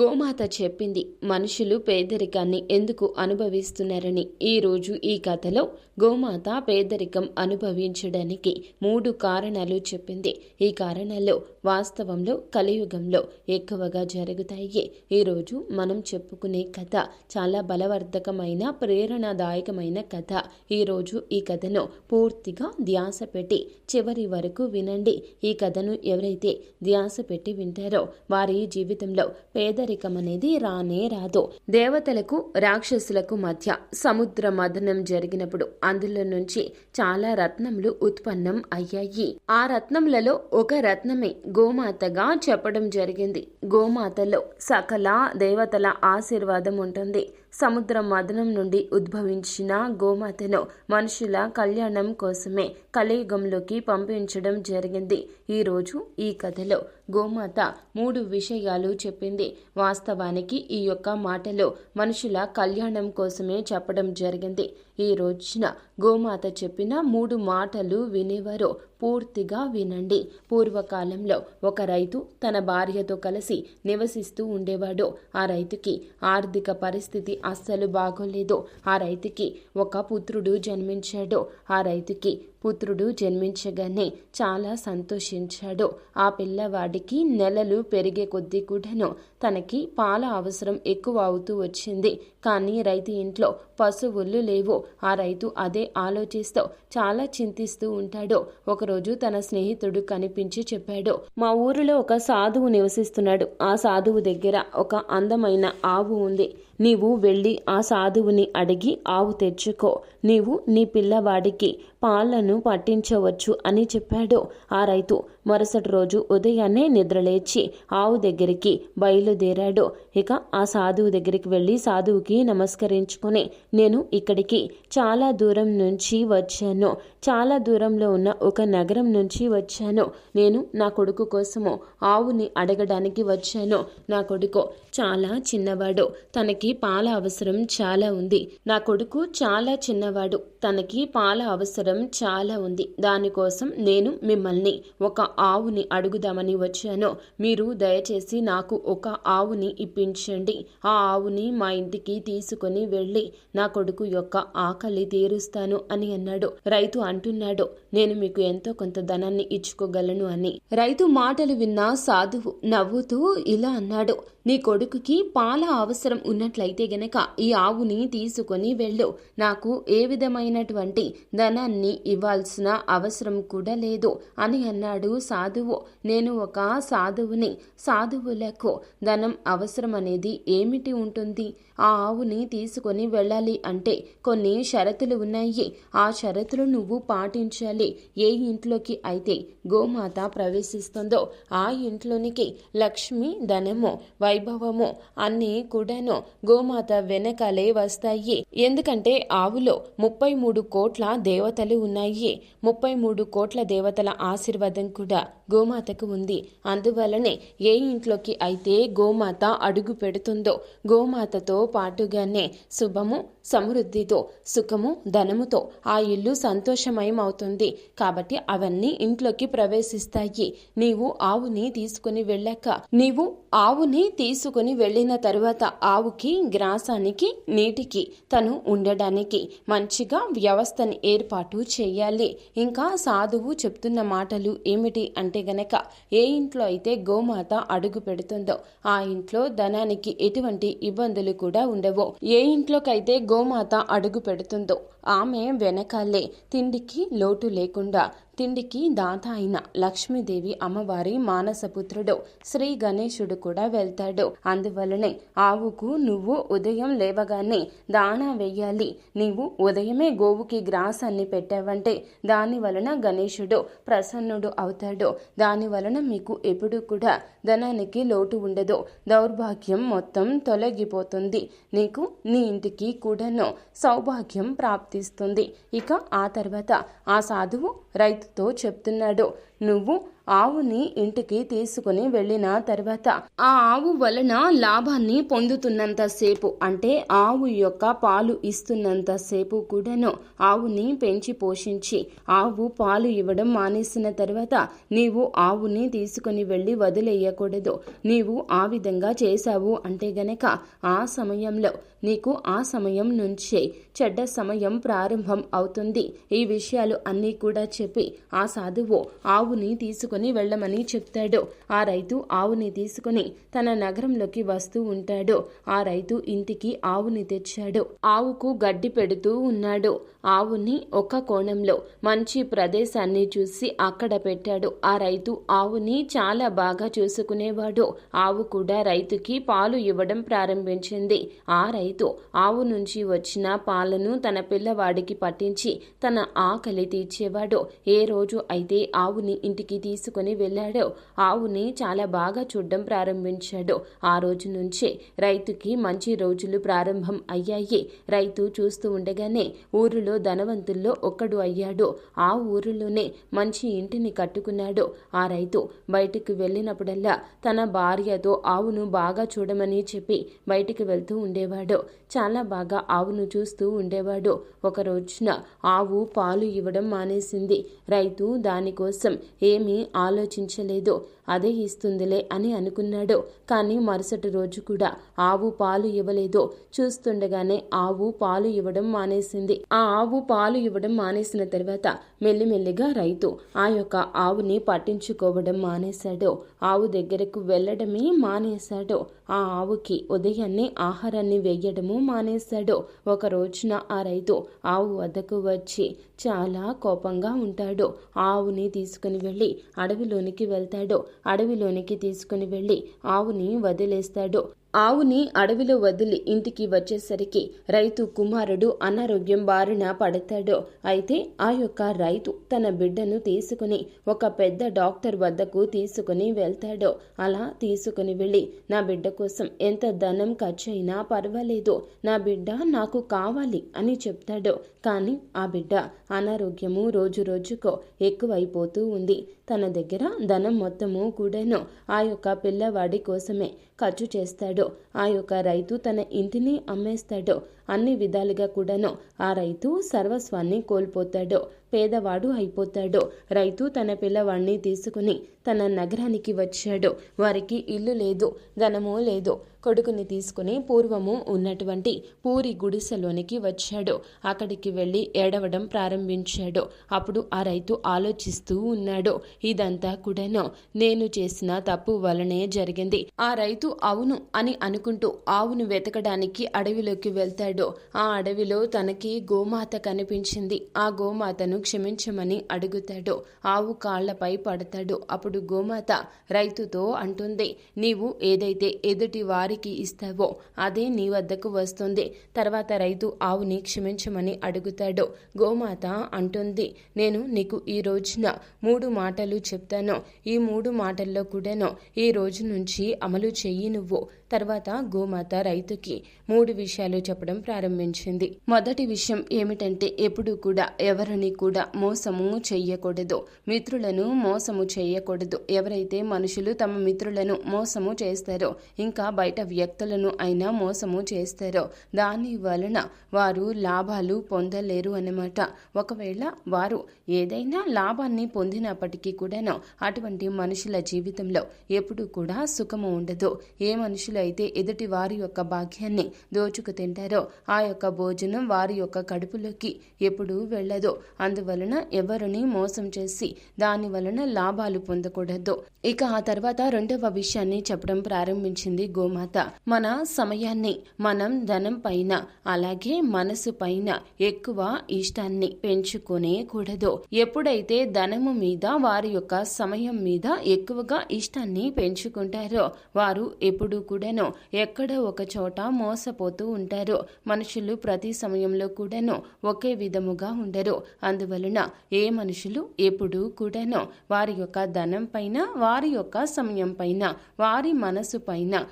గోమాత చెప్పింది మనుషులు పేదరికాన్ని ఎందుకు అనుభవిస్తున్నారని? ఈరోజు ఈ కథలో గోమాత పేదరికం అనుభవించడానికి మూడు కారణాలు చెప్పింది. ఈ కారణాల్లో వాస్తవంలో కలియుగంలో ఎక్కువగా జరుగుతాయి. ఈరోజు మనం చెప్పుకునే కథ చాలా బలవర్ధకమైన ప్రేరణాదాయకమైన కథ. ఈరోజు ఈ కథను పూర్తిగా ధ్యాస పెట్టి చివరి వరకు వినండి. ఈ కథను ఎవరైతే ధ్యాస పెట్టి వింటారో వారి జీవితంలో పేద పేదరికం అనేది రానే రాదు. దేవతలకు రాక్షసులకు మధ్య సముద్ర మదనం జరిగినప్పుడు అందులో నుంచి చాలా రత్నములు ఉత్పన్నం అయ్యాయి. ఆ రత్నములలో ఒక రత్నమే గోమాతగా చెప్పడం జరిగింది. గోమాతలో సకల దేవతల ఆశీర్వాదం ఉంటుంది. సముద్ర మదనం నుండి ఉద్భవించిన గోమాతను మనుషుల కళ్యాణం కోసమే కలియుగంలోకి పంపించడం జరిగింది. ఈరోజు ఈ కథలో గోమాత మూడు విషయాలు చెప్పింది. వాస్తవానికి ఈ యొక్క మాటలో మనుషుల కళ్యాణం కోసమే చెప్పడం జరిగింది. ఈ రోజున గోమాత చెప్పిన మూడు మాటలు వినేవారు పూర్తిగా వినండి. పూర్వకాలంలో ఒక రైతు తన భార్యతో కలిసి నివసిస్తూ ఉండేవాడు. ఆ రైతుకి ఆర్థిక పరిస్థితి అస్సలు బాగోలేదు. ఆ రైతుకి ఒక పుత్రుడు జన్మించాడు. ఆ రైతుకి పుత్రుడు జన్మించగానే చాలా సంతోషించాడు. ఆ పిల్లవాడికి నెలలు పెరిగే కొద్దీ కూడాను తనకి పాల అవసరం ఎక్కువ అవుతూ వచ్చింది. కానీ రైతు ఇంట్లో పశువులు లేవు. ఆ రైతు అదే ఆలోచిస్తూ చాలా చింతిస్తూ ఉంటాడు. ఒకరోజు తన స్నేహితుడు కనిపించి చెప్పాడు మా ఊరిలో ఒక సాధువు నివసిస్తున్నాడు. ఆ సాధువు దగ్గర ఒక అందమైన ఆవు ఉంది. నీవు వెళ్ళి ఆ సాధువుని అడిగి ఆవు తెచ్చుకో. నీవు నీ పిల్లవాడికి పాలను పట్టించవచ్చు అని చెప్పాడు. ఆ రైతు మరుసటి రోజు ఉదయాన్నే నిద్రలేచి ఆవు దగ్గరికి బయలు బయలుదేరాడు. ఇక ఆ సాధువు దగ్గరికి వెళ్ళి సాధువుకి నమస్కరించుకొని నేను ఇక్కడికి చాలా దూరం నుంచి వచ్చాను. చాలా దూరంలో ఉన్న ఒక నగరం నుంచి వచ్చాను. నేను నా కొడుకు కోసము ఆవుని అడగడానికి వచ్చాను. నా కొడుకు చాలా చిన్నవాడు. తనకి పాల అవసరం చాలా ఉంది. నా కొడుకు చాలా చిన్నవాడు. తనకి పాల అవసరం చాలా ఉంది. దానికోసం నేను మిమ్మల్ని ఒక ఆవుని అడుగుదామని వచ్చాను. మీరు దయచేసి నాకు ఒక ఆవుని ఇప్పించండి. ఆ ఆవుని మా ఇంటికి తీసుకొని వెళ్ళి నా కొడుకు యొక్క ఆకలి తీరుస్తాను అని అన్నాడు. రైతు అంటున్నాడు నేను మీకు ఎంతో కొంత ధనాన్ని ఇచ్చుకోగలను అని. రైతు మాటలు విన్న సాధువు నవ్వుతూ ఇలా అన్నాడు నీ కొడుకుకి పాల అవసరం ఉన్నట్లయితే గనక ఈ ఆవుని తీసుకొని వెళ్ళు. నాకు ఏ విధమైనటువంటి ధనాన్ని ఇవ్వాల్సిన అవసరం కూడా లేదు అని అన్నాడు సాధువు. నేను ఒక సాధువుని. సాధువులకు ధనం అవసరం అనేది ఏమిటి ఉంటుంది? ఆ ఆవుని తీసుకొని వెళ్ళాలి అంటే కొన్ని షరతులు ఉన్నాయి. ఆ షరతులు నువ్వు పాటించాలి. ఏ ఇంట్లోకి అయితే గోమాత ప్రవేశిస్తుందో ఆ ఇంట్లోనికి లక్ష్మి ధనము వైభవము అన్నీ కూడాను గోమాత వెనకాలే వస్తాయి. ఎందుకంటే ఆవులో ముప్పై మూడు కోట్ల దేవతలు ఉన్నాయి. ముప్పై మూడు కోట్ల దేవతల ఆశీర్వాదం కూడా గోమాతకు ఉంది. అందువలనే ఏ ఇంట్లోకి అయితే గోమాత అడుగు పెడుతుందో గోమాతతో పాటుగానే శుభము సమృద్ధితో సుఖము ధనముతో ఆ ఇల్లు సంతోషమయమవుతుంది. కాబట్టి అవన్నీ ఇంట్లోకి ప్రవేశిస్తాయి. నీవు ఆవుని తీసుకుని వెళ్ళాక నీవు ఆవుని తీసుకుని వెళ్ళిన తరువాత ఆవుకి గ్రాసానికి నీటికి తను ఉండడానికి మంచిగా వ్యవస్థని ఏర్పాటు చేయాలి. ఇంకా సాధువు చెప్తున్న మాటలు ఏమిటి అంటే గనక ఏ ఇంట్లో అయితే గోమాత అడుగు పెడుతుందో ఆ ఇంట్లో ధనానికి ఎటువంటి ఇబ్బందులు కూడా ఉండవు. ఏ ఇంట్లోకైతే గోమాత అడుగు పెడుతుందో ఆమె వెనకాలే తిండికి లోటు లేకుండా తిండికి దాత అయిన లక్ష్మీదేవి అమ్మవారి మానసపుత్రుడు శ్రీ గణేశుడు కూడా వెళ్తాడు. అందువలనే ఆవుకు నువ్వు ఉదయం లేవగానే దాణా వెయ్యాలి. నీవు ఉదయమే గోవుకి గ్రాసాన్ని పెట్టావంటే దాని వలన గణేశుడు ప్రసన్నుడు అవుతాడు. దాని వలన మీకు ఎప్పుడు కూడా ధనానికి లోటు ఉండదు. దౌర్భాగ్యం మొత్తం తొలగిపోతుంది. నీకు నీ ఇంటికి కూడాను సౌభాగ్యం ప్రాప్తిస్తుంది. ఇక ఆ తర్వాత ఆ సాధువు రైతుతో చెప్తున్నాడు. నువ్వు ఆవుని ఇంటికి తీసుకుని వెళ్ళిన తర్వాత ఆ ఆవు వలన లాభాన్ని పొందుతున్నంతసేపు అంటే ఆవు యొక్క పాలు ఇస్తున్నంతసేపు కూడాను ఆవుని పెంచి పోషించి ఆవు పాలు ఇవ్వడం మానేసిన తర్వాత నీవు ఆవుని తీసుకుని వెళ్ళి వదిలేయకూడదు. నీవు ఆ విధంగా చేశావు అంటే గనక ఆ సమయంలో నీకు ఆ సమయం నుంచే చెడ్డ సమయం ప్రారంభం అవుతుంది. ఈ విషయాలు అన్నీ కూడా చెప్పి ఆ సాధువు ఆవు ఆవుని తీసుకుని వెళ్ళమని చెప్తాడు. ఆ రైతు ఆవుని తీసుకుని తన నగరంలోకి వస్తూ ఉంటాడు. ఆ రైతు ఇంటికి ఆవుని తెచ్చాడు. ఆవుకు గడ్డి పెడుతూ ఉన్నాడు. ఆవుని ఒక కోణంలో మంచి ప్రదేశాన్ని చూసి అక్కడ పెట్టాడు. ఆ రైతు ఆవుని చాలా బాగా చూసుకునేవాడు. ఆవు కూడా రైతుకి పాలు ఇవ్వడం ప్రారంభించింది. ఆ రైతు ఆవు నుంచి వచ్చిన పాలను తన పిల్లవాడికి పట్టించి తన ఆకలి తీర్చేవాడు. ఏ రోజు అయితే ఆవుని ఇంటికి తీసుకుని వెళ్ళాడో. ఆవుని చాలా బాగా చూడడం ప్రారంభించాడు. ఆ రోజు నుంచే రైతుకి మంచి రోజులు ప్రారంభం అయ్యాయి. రైతు చూస్తూ ఉండగానే ఊరిలో ధనవంతుల్లో ఒక్కడు అయ్యాడు. ఆ ఊరిలోనే మంచి ఇంటిని కట్టుకున్నాడు. ఆ రైతు బయటికి వెళ్ళినప్పుడల్లా తన భార్యతో ఆవును బాగా చూడమని చెప్పి బయటికి వెళ్తూ ఉండేవాడు. చాలా బాగా ఆవును చూస్తూ ఉండేవాడు. ఒక రోజున ఆవు పాలు ఇవ్వడం మానేసింది. రైతు దానికోసం ఏమీ ఆలోచించలేదు. అదే ఇస్తుందిలే అని అనుకున్నాడు. కానీ మరుసటి రోజు కూడా ఆవు పాలు ఇవ్వలేదు. చూస్తుండగానే ఆవు పాలు ఇవ్వడం మానేసింది. ఆ ఆవు పాలు ఇవ్వడం మానేసిన తర్వాత మెల్లిమెల్లిగా రైతు ఆ యొక్క ఆవుని పట్టించుకోవడం మానేశాడు. ఆవు దగ్గరకు వెళ్ళడమే మానేశాడు. ఆ ఆవుకి ఉదయాన్నే ఆహారాన్ని వేయడము మానేశాడు. ఒక రోజున ఆ రైతు ఆవు వద్దకు వచ్చి చాలా కోపంగా ఉంటాడు. ఆవుని తీసుకుని వెళ్ళి అడవిలోనికి వెళ్తాడు. అడవిలోనికి తీసుకుని వెళ్ళి ఆవుని వదిలేస్తాడు. ఆవుని అడవిలో వదిలి ఇంటికి వచ్చేసరికి రైతు కుమారుడు అనారోగ్యం బారిన పడతాడు. అయితే ఆ యొక్క రైతు తన బిడ్డను తీసుకుని ఒక పెద్ద డాక్టర్ వద్దకు తీసుకుని వెళ్తాడు. అలా తీసుకుని వెళ్ళి నా బిడ్డ కోసం ఎంత ధనం ఖర్చయినా పర్వాలేదు. నా బిడ్డ నాకు కావాలి అని చెప్తాడు. కానీ ఆ బిడ్డ అనారోగ్యము రోజు రోజుకో ఎక్కువైపోతూ ఉంది. తన దగ్గర ధనం మొత్తము కూడాను ఆ యొక్క పిల్లవాడి కోసమే. ఖర్చు చేస్తాడో. ఆ యొక్క రైతు తన ఇంటిని అమ్మేస్తాడో. అన్ని విధాలుగా కూడాను ఆ రైతు సర్వస్వాన్ని కోల్పోతాడో. పేదవాడు అయిపోతాడు. రైతు తన పిల్లవాడిని తీసుకుని తన నగరానికి వచ్చాడు. వారికి ఇల్లు లేదు ధనము లేదు. కొడుకుని తీసుకుని పూర్వము ఉన్నటువంటి పూరి గుడిసెలోనికి వచ్చాడు. అక్కడికి వెళ్ళి ఏడవడం ప్రారంభించాడు. అప్పుడు ఆ రైతు ఆలోచిస్తూ ఉన్నాడు ఇదంతా కూడాను నేను చేసిన తప్పు వలనే జరిగింది. ఆ రైతు అవును అని అనుకుంటూ ఆవును వెతకడానికి అడవిలోకి వెళ్తాడు. ఆ అడవిలో తనకి గోమాత కనిపించింది. ఆ గోమాతను క్షమించమని అడుగుతాడు. ఆవు కాళ్ళపై పడతాడు. అప్పుడు గోమాత రైతుతో అంటుంది నీవు ఏదైతే ఎదుటి వారి వారికి ఇస్తావో అదే నీ వద్దకు వస్తుంది. తర్వాత రైతు ఆవుని క్షమించమని అడుగుతాడు. గోమాత అంటుంది నేను నీకు ఈ రోజున మూడు మాటలు చెప్తాను. ఈ మూడు మాటల్లో కూడాను ఈ రోజు నుంచి అమలు చెయ్యి నువ్వు. తర్వాత గోమాత రైతుకి మూడు విషయాలు చెప్పడం ప్రారంభించింది. మొదటి విషయం ఏమిటంటే ఎప్పుడు కూడా ఎవరిని కూడా మోసము చెయ్యకూడదు. మిత్రులను మోసము చేయకూడదు ఎవరైతే మనుషులు తమ మిత్రులను మోసము చేస్తారో ఇంకా బయట వ్యక్తులను అయినా మోసము చేస్తారో దాని వలన వారు లాభాలు పొందలేరు అన్నమాట. ఒకవేళ వారు ఏదైనా లాభాన్ని పొందినప్పటికీ కూడాను అటువంటి మనుషుల జీవితంలో ఎప్పుడు కూడా సుఖము ఉండదు. ఏ మనుషులు అయితే ఎదుటి వారి యొక్క భాగ్యాన్ని దోచుకు తింటారో ఆ యొక్క భోజనం వారి యొక్క కడుపులోకి ఎప్పుడూ వెళ్ళదు. అందువలన ఎవరిని మోసం చేసి దాని వలన లాభాలు పొందకూడదు. ఇక ఆ తర్వాత రెండవ విషయాన్ని చెప్పడం ప్రారంభించింది గోమాత. మన సమయాన్ని మనం ధనం పైన అలాగే మనసు పైన ఎక్కువ ఇష్టాన్ని పెంచుకునే కూడదు. ఎప్పుడైతే ధనము మీద వారి యొక్క సమయం మీద ఎక్కువగా ఇష్టాన్ని పెంచుకుంటారో వారు ఎప్పుడు కూడాను ఎక్కడ ఒక చోట మోసపోతూ ఉంటారు. మనుషులు ప్రతి సమయంలో కూడాను ఒకే విధముగా ఉండరు. అందువలన ఏ మనుషులు ఎప్పుడూ కూడాను వారి యొక్క ధనం పైన వారి యొక్క సమయం పైన వారి మనసు పైన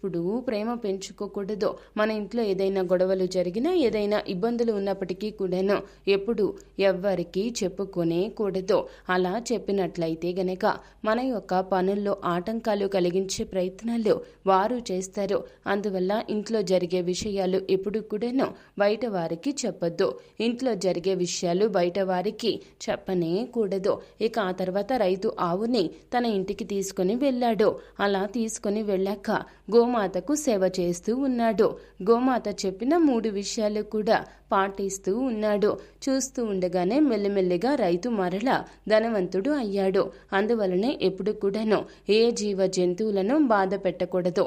ఎప్పుడూ ప్రేమ పెంచుకోకూడదు. మన ఇంట్లో ఏదైనా గొడవలు జరిగినా ఏదైనా ఇబ్బందులు ఉన్నప్పటికీ కూడాను ఎప్పుడు ఎవ్వరికీ చెప్పుకునే కూడదు. అలా చెప్పినట్లయితే గనక మన యొక్క పనుల్లో ఆటంకాలు కలిగించే ప్రయత్నాలు వారు చేస్తారు. అందువల్ల ఇంట్లో జరిగే విషయాలు ఎప్పుడు కూడాను బయట వారికి చెప్పొద్దు. ఇంట్లో జరిగే విషయాలు బయట వారికి చెప్పనే కూడదు. ఇక ఆ తర్వాత రైతు ఆవుని తన ఇంటికి తీసుకొని వెళ్ళాడు. అలా తీసుకొని వెళ్ళాక గోమాతకు సేవ చేస్తూ ఉన్నాడు. గోమాత చెప్పిన మూడు విషయాలు కూడా పాటిస్తూ ఉన్నాడు. చూస్తూ ఉండగానే మెల్లిమెల్లిగా రైతు మరల ధనవంతుడు అయ్యాడు. అందువలనే ఎప్పుడు కూడాను ఏ జీవ జంతువులను బాధ పెట్టకూడదు.